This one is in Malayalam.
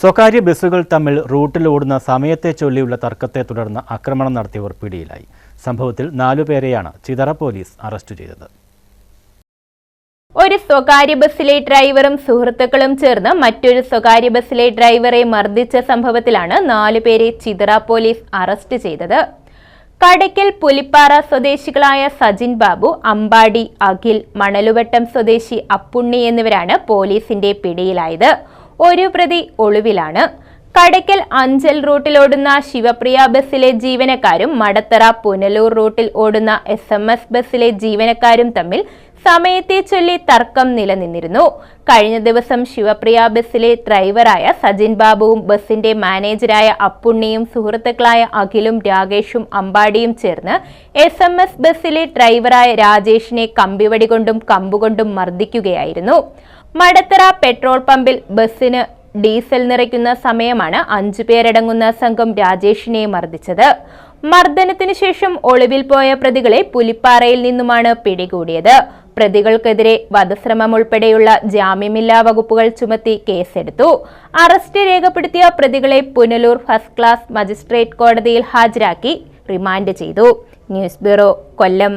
സ്വകാര്യ ബസ്സുകൾ തമ്മിൽ റൂട്ടിലോടുന്ന സമയത്തെ ചൊല്ലിയുള്ള തർക്കത്തെ തുടർന്ന് ആക്രമണം നടത്തിയവർ പിടിയിലായി. സംഭവത്തിൽ നാലുപേരെയാണ് ചിതറ പോലീസ് അറസ്റ്റ് ചെയ്തത്. ഒരു സ്വകാര്യ ബസ്സിലെ ഡ്രൈവറും സുഹൃത്തുക്കളും ചേർന്ന് മറ്റൊരു സ്വകാര്യ ബസ്സിലെ ഡ്രൈവറെ മർദ്ദിച്ച സംഭവത്തിലാണ് നാലുപേരെ ചിതറ പോലീസ് അറസ്റ്റ് ചെയ്തത്. കടയ്ക്കൽ പുലിപ്പാറ സ്വദേശികളായ സജിൻ ബാബു അമ്പാടി അഖിൽ മണലുവട്ടം സ്വദേശി അപ്പുണ്ണി എന്നിവരാണ് പോലീസിന്റെ പിടിയിലായത്. ഒരു പ്രതി ഒളിവിലാണ്. കടയ്ക്കൽ അഞ്ചൽ റൂട്ടിൽ ഓടുന്ന ശിവപ്രിയ ബസ്സിലെ ജീവനക്കാരും മടത്തറ പുനലൂർ റൂട്ടിൽ ഓടുന്ന എസ് എം എസ് ബസ്സിലെ ജീവനക്കാരും തമ്മിൽ സമയത്തെ ചൊല്ലി തർക്കം നിലനിന്നിരുന്നു. കഴിഞ്ഞ ദിവസം ശിവപ്രിയ ബസ്സിലെ ഡ്രൈവറായ സജിൻ ബാബുവും ബസിന്റെ മാനേജരായ അപ്പുണ്ണിയും സുഹൃത്തുക്കളായ അഖിലും രാകേഷും അമ്പാടിയും ചേർന്ന് എസ് എം എസ് ബസ്സിലെ ഡ്രൈവറായ രാജേഷിനെ കമ്പിവടി കൊണ്ടും കമ്പുകൊണ്ടും മർദ്ദിക്കുകയായിരുന്നു. മടത്തറ പെട്രോൾ പമ്പിൽ ബസ്സിന് ഡീസൽ നിറയ്ക്കുന്ന സമയമാണ് അഞ്ചു പേരടങ്ങുന്ന സംഘം രാജേഷിനെ മർദ്ദിച്ചത്. മർദ്ദനത്തിനു ശേഷം ഒളിവിൽ പോയ പ്രതികളെ പുലിപ്പാറയിൽ നിന്നുമാണ് പിടികൂടിയത്. പ്രതികൾക്കെതിരെ വധശ്രമം ഉൾപ്പെടെയുള്ള ജാമ്യമില്ലാ വകുപ്പുകൾ ചുമത്തി കേസെടുത്തു. അറസ്റ്റ് രേഖപ്പെടുത്തിയ പ്രതികളെ പുനലൂർ ഫസ്റ്റ് ക്ലാസ് മജിസ്ട്രേറ്റ് കോടതിയിൽ ഹാജരാക്കി റിമാൻഡ് ചെയ്തു. News bureau Kollam.